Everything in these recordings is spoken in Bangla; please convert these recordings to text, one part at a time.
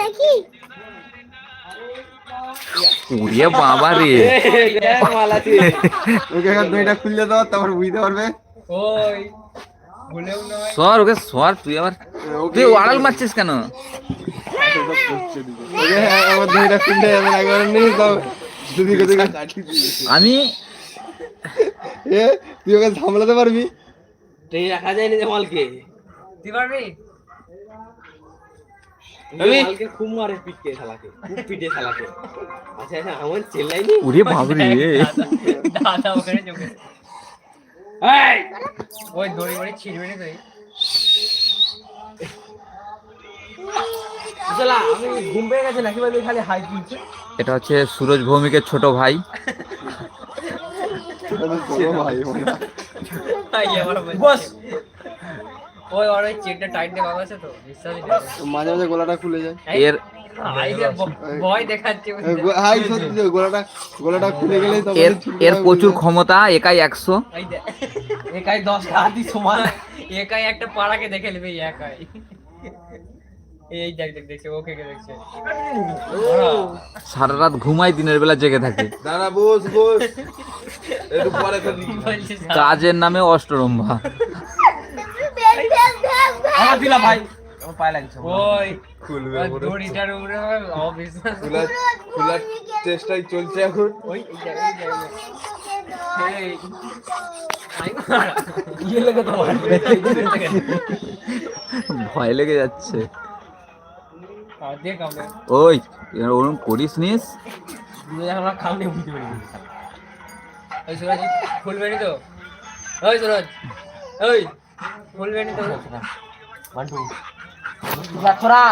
দেখি উড়িয়ে বাবা রে। ওকে এখন দইটা খুললে দাও তারপর বুঝতে পারবে ওই ভুলেও নয় সর ওকে সর তুই আবার তুই আড়াল মারছিস কেন? হ্যাঁ, আমি তুই ওকে সামলাতে পারবি? রাখা যায়নি যে মালকে। পারবি আমি মালকে খুব মারে পিটকে শালাকে খুব পিটে শালাকে। আচ্ছা আচ্ছা আমার চেল্লাইনি উড়িয়ে বাবা দাদা ওখানে চোখে। ওই দড়ি মড়ি ছিড়বে না তুই শালা আমি ঘুম পেয়ে গেছে নাকি ভাই খালি হাই তুলছে? এটা হচ্ছে সুরজ ভৌমিকের ছোট ভাই। ভাই বস ওই ওর ওই চেকটা টাইট দিয়ে বাবা আছে তো বিশ্বাসই মাঝে মাঝে গলাটা খুলে যায়। এর হাই ভয় দেখাচ্ছে এ, গো- হাই সত্যি তো, গলাটা গলাটা খুলে গেলেই তো এর এর প্রচুর ক্ষমতা একাই একশো। একাই দশটা হাতি সমান। একাই একটা পাড়াকে দেখে নেবে একাই। এই দেখ দেখ দেখছে ওকে কে দেখছে। সারা রাত ঘুমাই দিনের বেলা জেগে থাকে। দাঁড়া বস বস। একটু পরে কাজের নামে অষ্টরম্ভা। আমার দিলা ভাই। আমার পায়ে লাগছে। ওই খুলবে। দড়িটার উপরে অবিশ্বাস খোলার খোলার চেষ্টাই চলছে এখন। ওই। ইয়ে তো ভয় লেগে যাচ্ছে। ওই এর ওরকম করিস নিস। বুঝতে পারি ওই সুরজ খুলবে তো? ওই সুরজ ওই খুলবে নি Bandung. Lihat suara.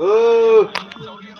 Uh. Eh.